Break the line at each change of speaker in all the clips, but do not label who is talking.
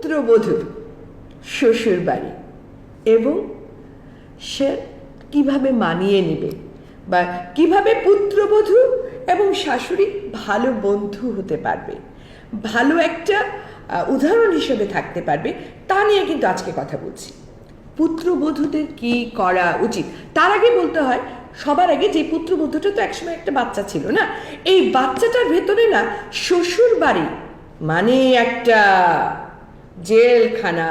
পুত্রবধূর শ্বশুর বাড়ি। এবং সে কীভাবে মানিয়ে নেবে বা কীভাবে পুত্রবধূ এবং শাশুড়ি ভালো বন্ধু হতে পারবে, ভালো একটা উদাহরণ হিসেবে থাকতে পারবে, তা নিয়ে কিন্তু আজকে কথা বলছি। পুত্রবধূদের কি করা উচিত? তার আগে বলতে হয়, সবার আগে যে পুত্রবধূটা তো একসময় একটা বাচ্চা ছিল না, এই বাচ্চাটার ভেতরে না শ্বশুর বাড়ি মানে একটা জেলখানা।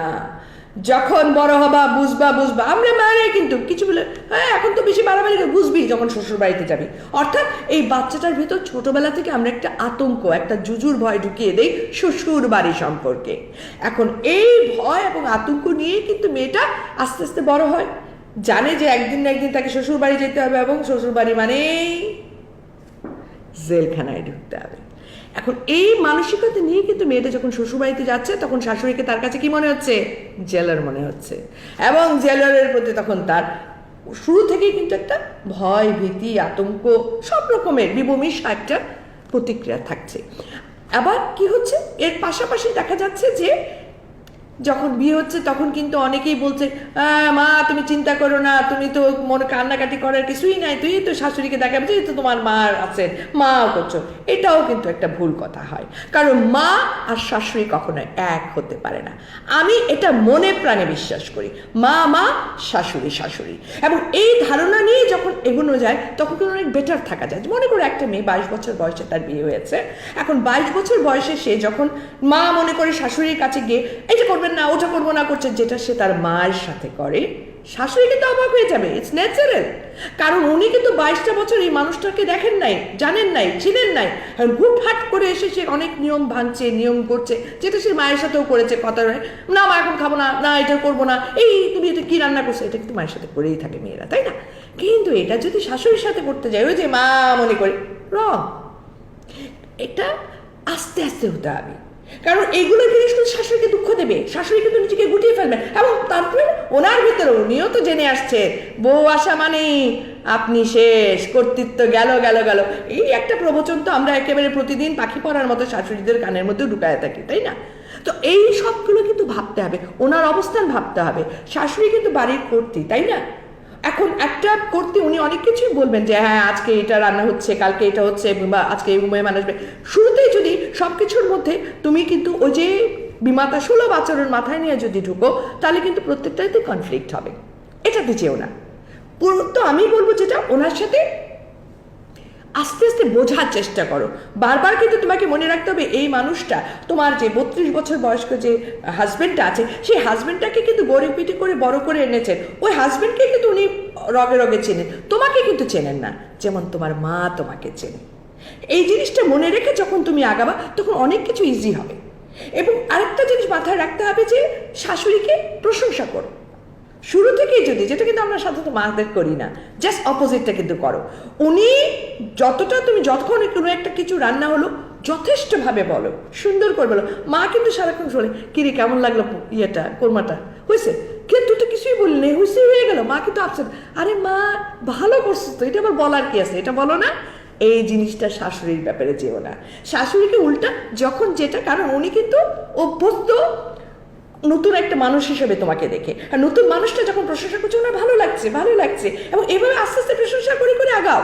যখন বড় হবা, বুঝবা বুঝবা। আমরা মারে কিন্তু কিছু বলে হ্যাঁ এখন তো বেশি করে বুঝবি যখন শ্বশুর বাড়িতে যাবি। অর্থাৎ এই বাচ্চাটার ভেতর ছোটবেলা থেকে আমরা একটা আতঙ্ক, একটা জুজুর ভয় ঢুকিয়ে দেই শ্বশুর বাড়ি সম্পর্কে। এখন এই ভয় এবং আতঙ্ক নিয়েই কিন্তু মেয়েটা আস্তে আস্তে বড় হয়। জানে যে একদিন না একদিন তাকে শ্বশুর বাড়ি যেতে হবে এবং শ্বশুর বাড়ি মানেই জেলখানায় ঢুকতে হবে। এখন এই মানসিকতা নিয়ে কিন্তু মেয়েটা যখন শ্বশুরবাড়িতে যাচ্ছে, তখন শাশুড়িকে তার কাছে কি মনে হচ্ছে? জেলার মনে হচ্ছে। এবং জেলারের প্রতি তখন তার শুরু থেকেই কিন্তু একটা ভয়, ভীতি, আতঙ্ক, সব রকমের বিবমিশা একটা প্রতিক্রিয়া থাকছে। আবার কি হচ্ছে? এর পাশাপাশি দেখা যাচ্ছে যে যখন বিয়ে হচ্ছে, তখন কিন্তু অনেকেই বলছে মা, তুমি চিন্তা করো না, তুমি তো মনে কান্নাকাটি করার কিছুই নাই, তুই তো শাশুড়িকে দেখাবে যে তো তোমার মা আছেন মাও করছ। এটাও কিন্তু একটা ভুল কথা হয়। কারণ মা আর শাশুড়ি কখনো এক হতে পারে না। আমি এটা মনে প্রাণে বিশ্বাস করি। মা মা, শাশুড়ি শাশুড়ি। এবং এই ধারণা নিয়ে যখন এগোনো যায়, তখন কিন্তু অনেক বেটার থাকা যায়। মনে করো একটা মেয়ে বাইশ বছর বয়সে তার বিয়ে হয়েছে। এখন বাইশ বছর বয়সে সে যখন মা মনে করে শাশুড়ির কাছে গিয়ে এটা করবেন না, ওটা করব না করছে যেটা সে তার মায়ের সাথে করে শাশুড়ি কিন্তু অবাক হয়ে যাবে ইটস ন্যাচারাল কারণ উনি কিন্তু বাইশটা বছর এই মানুষটাকে দেখেন নাই, জানেন নাই, চিনেন নাই হুটহাট করে এসে সে অনেক নিয়ম ভাঙছে, নিয়ম করছে, যেটা সে মায়ের সাথেও করেছে, কথা রয়ে না মা, এখন খাব না না, এটা করব না। এই তুমি এটা কি রান্না করছ? এটা কিন্তু মায়ের সাথে করেই থাকে মেয়েরা, তাই না? কিন্তু এটা যদি শাশুড়ির সাথে করতে যায়, ওই যে মা মনে করে, রং, এটা আস্তে আস্তে হতে হবে। কারণ এগুলো জিনিস কিন্তু শাশুড়িকে দুঃখ দেবে। শাশুড়ি কিন্তু নিজেকে গুটিয়ে ফেলবেন এবং তারপরে ওনার ভিতরে উনিও তো জেনে আসছে বউ আসা মানেই আপনি শেষ, কর্তৃত্ব গেল গেল গেল। এই একটা প্রবচন তো আমরা একেবারে প্রতিদিন পাখি পড়ার মতো শাশুড়িদের কানের মধ্যে ঢুকায় থাকি, তাই না? তো এই সবগুলো কিন্তু ভাবতে হবে, ওনার অবস্থান ভাবতে হবে। শাশুড়ি কিন্তু বাড়ির কর্ত্রী তাই না? এখন একটা করতে উনি অনেক কিছুই বলবেন যে হ্যাঁ আজকে এটা রান্না হচ্ছে, কালকে এটা হচ্ছে, বা আজকে এই মেহমান আসবে শুরুতেই যদি সব কিছুর মধ্যে তুমি কিন্তু ওই যে বিমাতা সুলভ আচরণ মাথায় নিয়ে যদি ঢুকো, তাহলে কিন্তু প্রত্যেকটাই তো কনফ্লিক্ট হবে। এটাতে চেও না। পুরো তো আমি বলব যেটা ওনার সাথে আস্তে আস্তে বোঝার চেষ্টা করো। বারবার কিন্তু তোমাকে মনে রাখতে হবে এই মানুষটা, তোমার যে বত্রিশ বছর বয়স্ক যে হাজবেন্ডটা আছে, সেই হাজবেন্ডটাকে কিন্তু গড়ে পিটি করে বড় করে এনেছেন। ওই হাজব্যান্ডকে কিন্তু উনি রগে রগে চেনেন। তোমাকে কিন্তু চেনেন না, যেমন তোমার মা তোমাকে চেনে। এই জিনিসটা মনে রেখে যখন তুমি আগাবা, তখন অনেক কিছু ইজি হবে। এবং আরেকটা জিনিস মাথায় রাখতে হবে যে শাশুড়িকে প্রশংসা করো। শুরু থেকেই যদি, যেটা কিন্তু আমরা সাধারণত মাদের করি না জাস্ট অপোজিটটা কিন্তু করো। উনি যতটা, তুমি যতক্ষণ কোনো একটা কিছু রান্না হলো, যথেষ্টভাবে বলো, সুন্দর করে বলো। মা কিন্তু সারাক্ষণ শোনে কিরে, কেমন লাগল ইয়েটা, কোরমাটা? হয়েছে? কিন্তু তো কিছুই বললি হয়েছে হয়ে গেল। মা কিন্তু আপসেট আরে মা, ভালো করছিস তো, এটা আবার বলার কি আছে? এটা বলো না? এই জিনিসটা শাশুড়ির ব্যাপারে যেও না। শাশুড়িকে উল্টা, যখন যেটা, কারণ উনি কিন্তু অভ্যস্ত নতুন একটা মানুষ হিসেবে তোমাকে দেখে। আর নতুন মানুষটা যখন প্রশংসা করছে ওনার ভালো লাগছে ভালো লাগছে। এবং এভাবে আস্তে আস্তে প্রশংসা করে করে আগাও।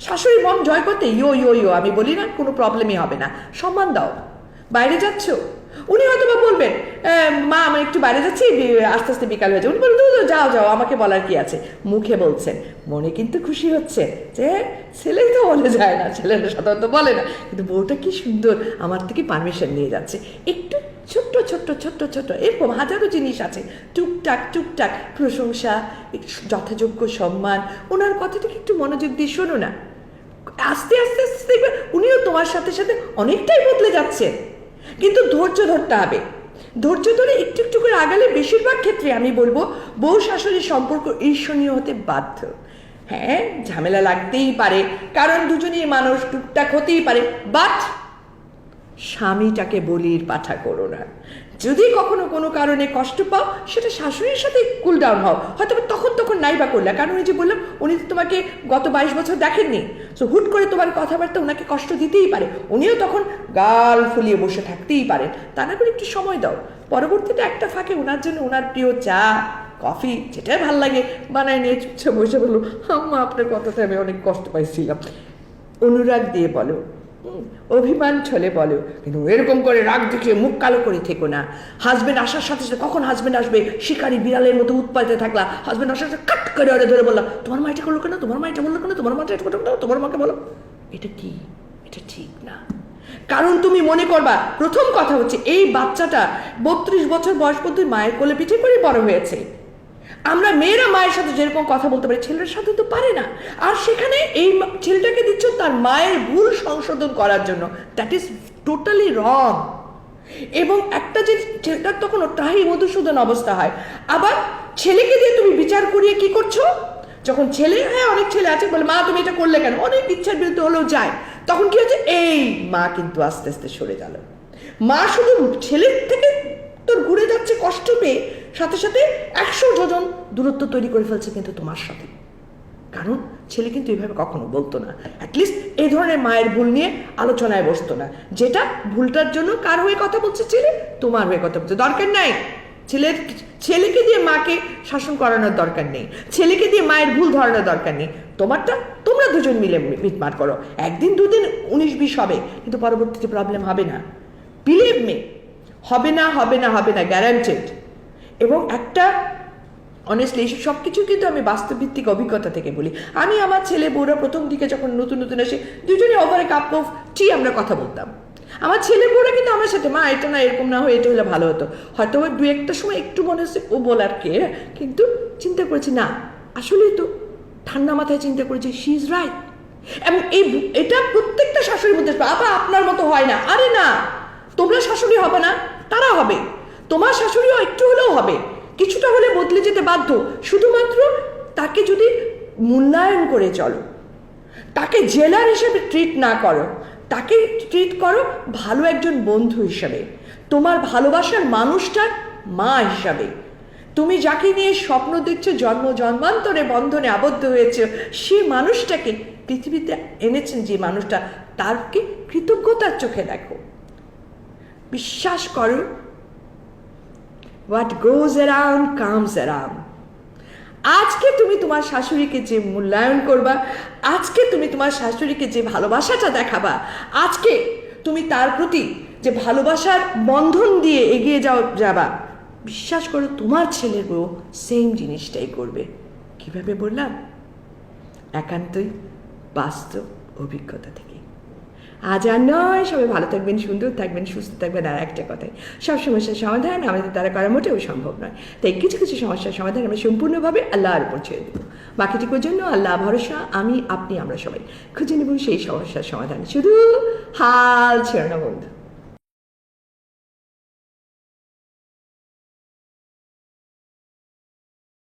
শাশুড়ি মন জয় করতে ইয়ো ইয়ো ইয়ো আমি বলি না কোনো প্রবলেমই হবে না। সম্মান দাও। বাইরে যাচ্ছ? উনি হয়তো বা বলবেন "আহ, মা আমি একটু বাইরে যাচ্ছি আস্তে আস্তে বিকাল হয়ে যাবে। উনি বলবেন "দূর, দূর, যাও যাও আমাকে বলার কি আছে? মুখে বলছেন মনে কিন্তু খুশি হচ্ছে যে ছেলেই তো বলে যায় না ছেলেরা সাধারণত বলে না। কিন্তু বউটা কি সুন্দর আমার থেকে পারমিশন নিয়ে যাচ্ছে। একটু ছোট্ট ছোট্ট ছোট্ট ছোট্ট, এরকম হাজারো জিনিস আছে। টুকটাক টুকটাক প্রশংসা, যথাযোগ্য সম্মান। ওনার কথাটাকে একটু মনোযোগ দিয়ে শোনো না। আস্তে আস্তে আস্তে দেখবে উনিও তোমার সাথে সাথে অনেকটাই বদলে যাচ্ছে। কিন্তু ধৈর্য ধরতে হবে। ধৈর্য ধরে একটু একটু করে আগালে বেশিরভাগ ক্ষেত্রে আমি বলব, বউ শাশুড়ির সম্পর্ক ঈর্ষণীয় হতে বাধ্য। হ্যাঁ ঝামেলা লাগতেই পারে। কারণ দুজনেই মানুষ, টুকটাক হতেই পারে। বাট স্বামীটাকে বলির পাঠা করো না। যদি কখনো কোনো কারণে কষ্ট পাও, সেটা শাশুড়ির সাথে কুল ডাউন হও। হয়তো তখন তখন নাই বা করলে। কারণ ওই যে বললাম, উনি তো তোমাকে গত বাইশ বছর দেখেননি। সো হুট করে তোমার কথাবার্তা ওনাকে কষ্ট দিতেই পারে। উনিও তখন গাল ফুলিয়ে বসে থাকতেই পারেন। তা না করে একটু সময় দাও। পরবর্তীতে একটা ফাঁকে ওনার জন্য ওনার প্রিয় চা, কফি, যেটাই ভালো লাগে, বানায় নিয়ে চুপচাপ বসে বলল, আম্মা, আপনার কথাতে আমি অনেক কষ্ট পাইছিলাম। অনুরাগ দিয়ে বলো অভিমান ছলে বলো, কিন্তু এরকম করে রাগ দেখিয়ে মুখ কালো করে থেকো না। হাজবেন্ড আসার সাথে সাথে কখন হাজবেন্ড আসবে? শিকারি বিড়ালের মতো উৎপাদিত থাকলা। হাজবেন্ড আসার সাথে কাট করে ওরে ধরে বললাম তোমার মা এটা করল কেন? তোমার মা এটা বলল কেন? তোমার মা এটা করল কেন? তোমার মাকে বলো। এটা কি? এটা ঠিক না। কারণ তুমি মনে করবা, প্রথম কথা হচ্ছে এই বাচ্চাটা বত্রিশ বছর বয়স পর্যন্ত মায়ের কোলে পিঠে করে বড় হয়েছে। আমরা মেয়েরা মায়ের সাথে যেরকম কথা বলতে পারি, ছেলের সাথে তো পারে না। আর সেখানে এই ছেলেটাকে দিচ্ছ তার মায়ের ভুল সংশোধন করার জন্য। দ্যাট ইজ টোটালি রং এবং একটা যে ছেলেটার তখন তাহি মধুসূদন অবস্থা হয়। আবার ছেলেকে দিয়ে তুমি বিচার করিয়ে কি করছ? যখন ছেলে হ্যাঁ অনেক ছেলে আছে, বলে, মা, তুমি এটা করলে কেন? অনেক ইচ্ছার বিরুদ্ধে হলেও যায়। তখন কি হচ্ছে এই মা কিন্তু আস্তে আস্তে সরে গেল। মা শুধু ছেলের থেকে তোর ঘুরে যাচ্ছে কষ্ট পেয়ে সাথে সাথে একশো যোজন দূরত্ব তৈরি করে ফেলছে কিন্তু তোমার সাথে। কারণ ছেলে কিন্তু এইভাবে কখনো বলতো না। অ্যাটলিস্ট এই ধরনের মায়ের ভুল নিয়ে আলোচনায় বসতো না। যেটা ভুলটার জন্য কার হয়ে কথা বলছে ছেলে? তোমার হয়ে কথা বলছে। দরকার নাই। ছেলের ছেলেকে দিয়ে মাকে শাসন করানোর দরকার নেই। ছেলেকে দিয়ে মায়ের ভুল ধরানোর দরকার নেই। তোমারটা তোমরা দুজন মিলে মিটমাট করো। একদিন দুদিন উনিশ বিশ হবে, কিন্তু পরবর্তীতে প্রবলেম হবে না। বিলিভ মে হবে না হবে না হবে না গ্যারান্টেড এবং একটা অনেস্টলি এইসব সব কিছু কিন্তু আমি বাস্তবভিত্তিক অভিজ্ঞতা থেকে বলি। আমি আমার ছেলে, বউরা প্রথম দিকে যখন নতুন নতুন এসে দুজনে ওভারে কাপ অফ টি আমরা কথা বলতাম। আমার ছেলে, বউরা কিন্তু আমার সাথে, মা, এটা না, এরকম না হয়ে, এটা হলে ভালো হতো। হয়তো ওই দু একটা সময় একটু মনে হচ্ছে ও বলার কে, কিন্তু চিন্তা করেছি, না আসলেই তো ঠান্ডা মাথায় চিন্তা করেছি শি ইজ রাইট এবং এই এটা প্রত্যেকটা শাশুড়ির মধ্যে আপা, আপনার মতো হয় না। আরে না! তোমরা শাশুড়ি হবে না তারা হবে। তোমার শাশুড়িও একটু হলেও হবে। কিছুটা হলে বদলে যেতে বাধ্য। শুধুমাত্র তাকে যদি মূল্যায়ন করে চলো। তাকে জেলার হিসেবে ট্রিট না করো। তাকে ট্রিট করো ভালো একজন বন্ধু হিসাবে। তোমার ভালোবাসার মানুষটার মা হিসাবে। তুমি যাকে নিয়ে স্বপ্ন দেখছ, জন্ম জন্মান্তরে বন্ধনে আবদ্ধ হয়েছে, সে মানুষটাকে পৃথিবীতে এনেছেন যে মানুষটা তারকে কৃতজ্ঞতার চোখে দেখো। বিশ্বাস করো what goes around comes around আজকে তুমি তোমার শাশুড়িকে যে মূল্যায়ন করবা, আজকে তুমি তোমার শাশুড়িকে যে ভালোবাসাটা দেখাবা, আজকে তুমি তার প্রতি যে ভালোবাসার বন্ধন দিয়ে এগিয়ে যাও, যাবা। বিশ্বাস করো, তোমার ছেলের বউ সেম জিনিসটাই করবে। কীভাবে বললাম? একান্তই বাস্তব অভিজ্ঞতা থেকে। আজ আর নয়। সবাই ভালো থাকবেন, সুন্দর থাকবেন, সুস্থ থাকবেন আর একটা কথাই। সব সমস্যার সমাধান আমাদের দ্বারা করা মোটেও সম্ভব নয়। তাই কিছু কিছু সমস্যার সমাধান আমরা সম্পূর্ণভাবে আল্লাহর উপর ছেড়ে দেবো। বাকিটুকুর জন্য আল্লাহ ভরসা, আমি, আপনি, আমরা সবাই। খুঁজে নেব সেই সমস্যার সমাধান। শুধু হাল ছেড়ে না বন্ধু।